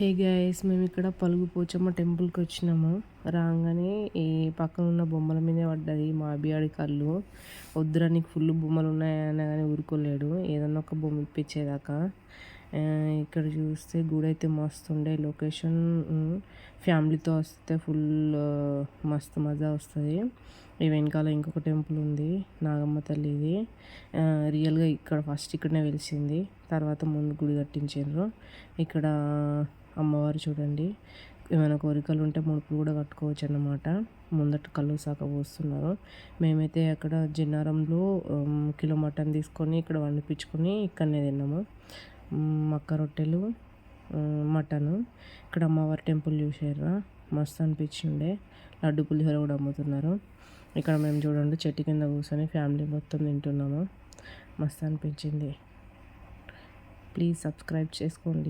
Hey guys మేము ఇక్కడ పలుగు పోచమ్మ టెంపుల్కి వచ్చినాము. రాగానే ఈ పక్కన ఉన్న బొమ్మల మీదే పడ్డది మా అభియాడి కళ్ళు. వద్దురా నీకు ఫుల్ బొమ్మలు ఉన్నాయని కానీ ఊరుకోలేడు. ఏదన్నా ఒక బొమ్మ ఇప్పించేదాకా. ఇక్కడ చూస్తే గుడి అయితే మస్తు ఉండే. లొకేషన్ ఫ్యామిలీతో వస్తే ఫుల్ మస్తు మజా వస్తుంది. ఈ వెనకాల ఇంకొక టెంపుల్ ఉంది నాగమ్మ తల్లిది. రియల్గా ఇక్కడ ఫస్ట్ ఇక్కడనే వెలిసింది. తర్వాత ముందు గుడి కట్టించారు ఇక్కడ అమ్మవారు చూడండి. ఏమైనా కోరికలు ఉంటే ముడుపులు కూడా కట్టుకోవచ్చు అన్నమాట. ముందట కళ్ళు సాక పోస్తున్నారు. మేమైతే అక్కడ జిన్నారంలో కిలో మటన్ తీసుకొని ఇక్కడ వండిపించుకొని ఇక్కడనే తిన్నాము. మక్క రొట్టెలు మటను. ఇక్కడ అమ్మవారి టెంపుల్ చూసారా మస్తు అనిపించిండే. లడ్డు పులిహోర కూడా అమ్ముతున్నారు. ఇక్కడ మేము చూడండి చెట్టు కింద కూర్చొని ఫ్యామిలీ మొత్తం తింటున్నాము. మస్తు అనిపించింది. ప్లీజ్ సబ్స్క్రైబ్ చేసుకోండి.